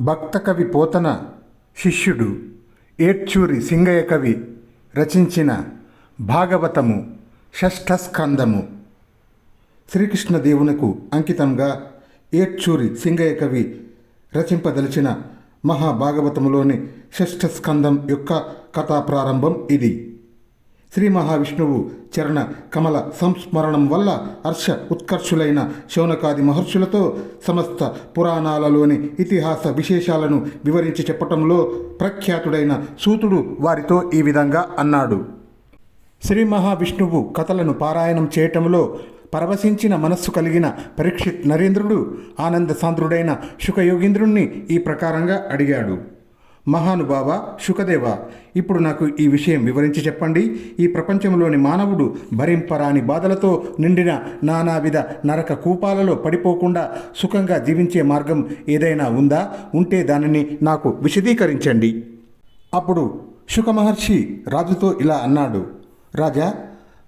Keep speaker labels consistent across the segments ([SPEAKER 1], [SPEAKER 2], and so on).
[SPEAKER 1] భక్త కవి పోతన శిష్యుడు ఏడ్చూరి సింగయ్య కవి రచించిన భాగవతము షష్ఠస్కందము. శ్రీకృష్ణ దేవునకు అంకితంగా ఏడ్చూరి సింగయ్య కవి రచింపదలిచిన మహాభాగవతములోని షష్ఠస్కందం యొక్క కథా ప్రారంభం ఇది. శ్రీ మహావిష్ణువు చరణ కమల సంస్మరణం వల్ల హర్ష ఉత్కర్షులైన శౌనకాది మహర్షులతో సమస్త పురాణాలలోని ఇతిహాస విశేషాలను వివరించి చెప్పటంలో ప్రఖ్యాతుడైన సూతుడు వారితో ఈ విధంగా అన్నాడు. శ్రీ మహావిష్ణువు కథలను పారాయణం చేయటంలో పరవశించిన మనస్సు కలిగిన పరీక్షిత్ నరేంద్రుడు ఆనంద సాంద్రుడైన శుకయోగీంద్రుణ్ణి ఈ ప్రకారంగా అడిగాడు. మహానుభావ శుకదేవ ఇప్పుడు నాకు ఈ విషయం వివరించి చెప్పండి. ఈ ప్రపంచంలోని మానవుడు భరింపరాని బాధలతో నిండిన నానావిధ నరక కూపాలలో పడిపోకుండా సుఖంగా జీవించే మార్గం ఏదైనా ఉందా? ఉంటే దానిని నాకు విశదీకరించండి. అప్పుడు శుకమహర్షి రాజుతో ఇలా అన్నాడు. రాజా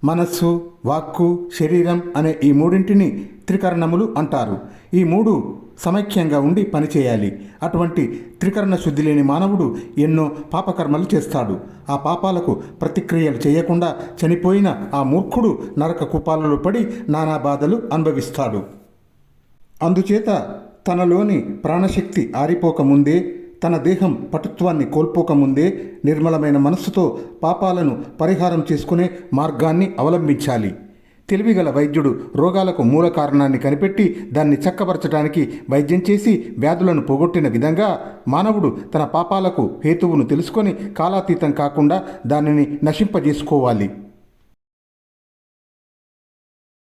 [SPEAKER 1] మనస్సు వాక్కు శరీరం అనే ఈ మూడింటిని త్రికరణములు అంటారు. ఈ మూడు సమైక్యంగా ఉండి పనిచేయాలి. అటువంటి త్రికరణ శుద్ధి లేని మానవుడు ఎన్నో పాపకర్మలు చేస్తాడు. ఆ పాపాలకు ప్రతిక్రియలు చేయకుండా చనిపోయిన ఆ మూర్ఖుడు నరక కుపాలలో పడి నానా బాధలు అనుభవిస్తాడు. అందుచేత తనలోని ప్రాణశక్తి ఆరిపోకముందే తన దేహం పటుత్వాన్ని కోల్పోకముందే నిర్మలమైన మనస్సుతో పాపాలను పరిహారం చేసుకునే మార్గాన్ని అవలంబించాలి. తెలివిగల వైద్యుడు రోగాలకు మూల కారణాన్ని కనిపెట్టి దాన్ని చక్కపరచడానికి వైద్యం చేసి వ్యాధులను పోగొట్టిన విధంగా మానవుడు తన పాపాలకు హేతువును తెలుసుకొని కాలాతీతం కాకుండా దానిని నశింపజేసుకోవాలి.